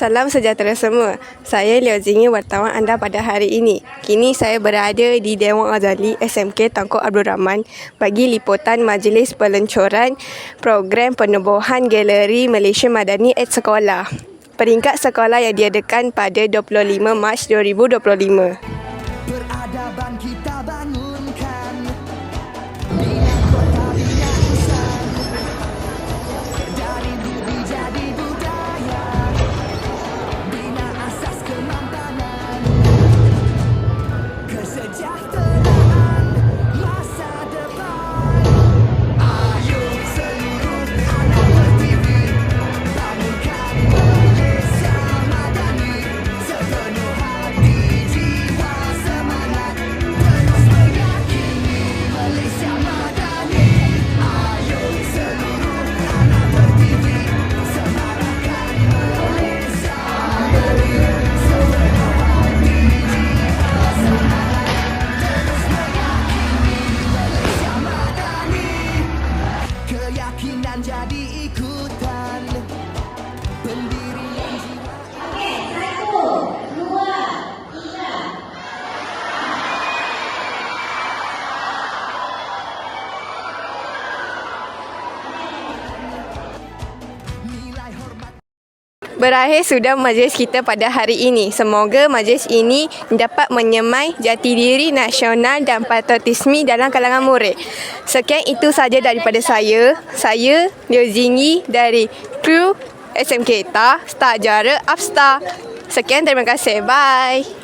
Salam sejahtera semua. Saya Leo Zingi, wartawan anda pada hari ini. Kini saya berada di Dewan Azali SMK Tangkuk Abdul Rahman bagi liputan Majlis Peluncuran Program Penubuhan Galeri Malaysia Madani at Sekolah. Peringkat sekolah yang diadakan pada 25 Mac 2025. Peradaban kita Keyakinan jadi ikutan Berakhir sudah majlis kita pada hari ini. Semoga majlis ini dapat menyemai jati diri nasional dan patriotisme dalam kalangan murid. Sekian itu saja daripada saya. Saya Leo Zingi dari kru SMK Ta, Star Jara, Upstar. Sekian terima kasih. Bye.